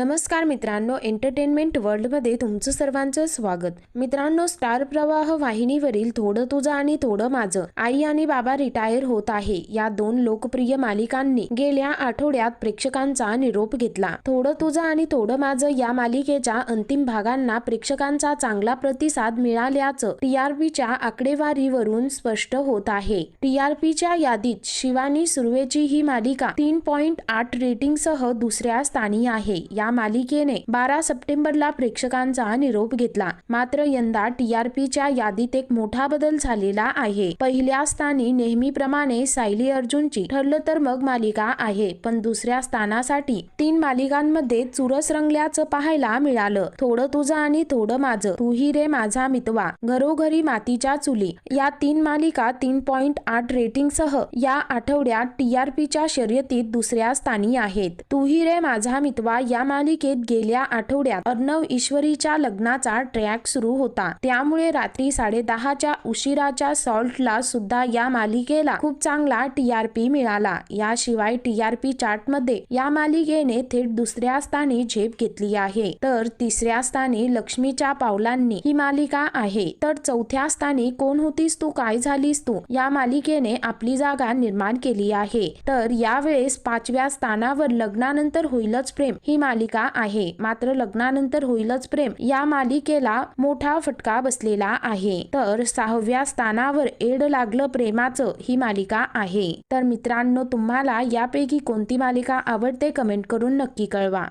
नमस्कार मित्रांनो एंटरटेनमेंट वर्ल्डमध्ये तुमचं सर्वांचं स्वागत. मित्रांनो स्टार प्रवाह वाहिनीवरील थोडं तुझं आणि थोडं माझं आई आणि बाबा रिटायर होत आहे. या दोन लोकप्रिय मालिकांनी गेल्या आठवड्यात प्रेक्षकांचा निरोप घेतला. थोडं तुझं आणि थोडं माझं या मालिकेच्या अंतिम भागांना प्रेक्षकांचा चांगला प्रतिसाद मिळाल्याचं टीआरपीच्या आकडेवारीवरून स्पष्ट होत आहे. टीआरपीच्या यादीत शिवानी सुर्वेची ही मालिका तीन पॉइंट आठ रेटिंगसह दुसऱ्या स्थानी आहे. या मालिकेने बारा सप्टेंबरला प्रेक्षकांचा निरोप घेतला. मात्र यंदा टीआरपीच्या यादीत एक मोठा बदल झालेला आहे. पहिल्या स्थानी नेहमीप्रमाणे सायली अर्जुनची ठरलं तर मग मालिका आहे. पण दुसऱ्या स्थानासाठी तीन मालिकांमध्ये चुरस रंगल्याचं पाहायला मिळालं. थोडं तुझं आणि थोडं माझं. तूही रे माझा मितवा. घरोघरी मातीच्या चुली. या तीन मालिका तीन पॉइंट आठ रेटिंगसह या आठवड्यात टीआरपीच्या शर्यतीत दुसऱ्या स्थानी आहेत. तूही रे माझा मितवा या मालिकेत गेल्या आठवड्यात अर्णव ईश्वरीच्या लग्नाचा ट्रॅक सुरू होता. त्यामुळे रात्री साडे दहाच्या उशिराच्या सॉल्टला सुद्धा या मालिकेला खूप चांगला टीआरपी मिळाला. याशिवाय टीआरपी चार्टमध्ये या मालिकेने थेट दुसऱ्या स्थानी झेप घेतली आहे. तर तिसऱ्या स्थानी लक्ष्मीच्या पावलांनी ही मालिका आहे. तर चौथ्या स्थानी कोण होतीस तू? काय झालीस तू? या मालिकेने आपली जागा निर्माण केली आहे. तर यावेळेस पाचव्या स्थानावर लग्नानंतर होईलच प्रेम. ही मालिका आहे. मात्र लग्नानंतर होईलच प्रेम. या मालिकेला मोठा फटका बसलेला आहे. तर सहाव्या स्थानावर एड लागलं प्रेमाचं ही मालिका आहे. तर मित्रांनो तुम्हाला यापैकी कोणती मालिका आवडते कमेंट करून नक्की कळवा.